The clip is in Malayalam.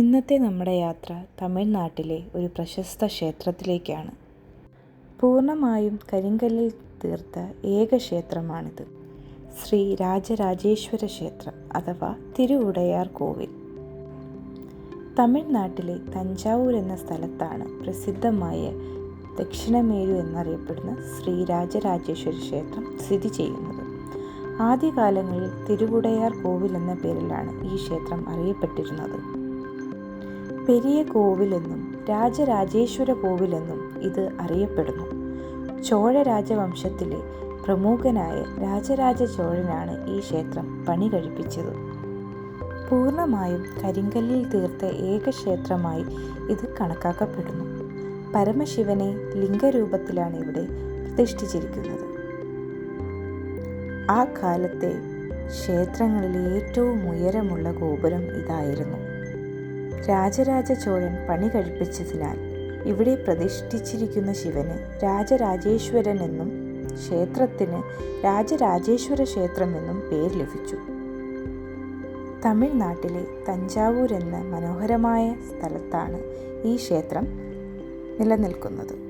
ഇന്നത്തെ നമ്മുടെ യാത്ര തമിഴ്നാട്ടിലെ ഒരു പ്രശസ്ത ക്ഷേത്രത്തിലേക്കാണ്. പൂർണമായും കരിങ്കല്ലിൽ തീർത്ത ഏക ക്ഷേത്രമാണിത്. ശ്രീ രാജരാജേശ്വര ക്ഷേത്രം അഥവാ തിരുവുടയാർ കോവിൽ. തമിഴ്നാട്ടിലെ തഞ്ചാവൂർ എന്ന സ്ഥലത്താണ് പ്രസിദ്ധമായ ദക്ഷിണമേരു എന്നറിയപ്പെടുന്ന ശ്രീ രാജരാജേശ്വര ക്ഷേത്രം സ്ഥിതി ചെയ്യുന്നത്. ആദ്യകാലങ്ങളിൽ തിരുവുടയാർ കോവിൽ എന്ന പേരിലാണ് ഈ ക്ഷേത്രം അറിയപ്പെട്ടിരുന്നത്. പെരിയ കോവിലെന്നും രാജരാജേശ്വര കോവിലെന്നും ഇത് അറിയപ്പെടുന്നു. ചോഴ രാജവംശത്തിലെ പ്രമുഖനായ രാജരാജ ചോഴനാണ് ഈ ക്ഷേത്രം പണി കഴിപ്പിച്ചത്. പൂർണമായും കരിങ്കല്ലിൽ തീർത്ത ഏക ക്ഷേത്രമായി ഇത് കണക്കാക്കപ്പെടുന്നു. പരമശിവനെ ലിംഗരൂപത്തിലാണ് ഇവിടെ പ്രതിഷ്ഠിച്ചിരിക്കുന്നത്. ആ കാലത്തെ ക്ഷേത്രങ്ങളിൽ ഏറ്റവും ഉയരമുള്ള ഗോപുരം ഇതായിരുന്നു. രാജരാജ ചോഴൻ പണി കഴിപ്പിച്ചതിനാൽ ഇവിടെ പ്രതിഷ്ഠിച്ചിരിക്കുന്ന ശിവന് രാജരാജേശ്വരൻ എന്നും ക്ഷേത്രത്തിന് രാജരാജേശ്വര ക്ഷേത്രം എന്നും പേര് ലഭിച്ചു. തമിഴ്നാട്ടിലെ തഞ്ചാവൂർ എന്ന മനോഹരമായ സ്ഥലത്താണ് ഈ ക്ഷേത്രം നിലനിൽക്കുന്നത്.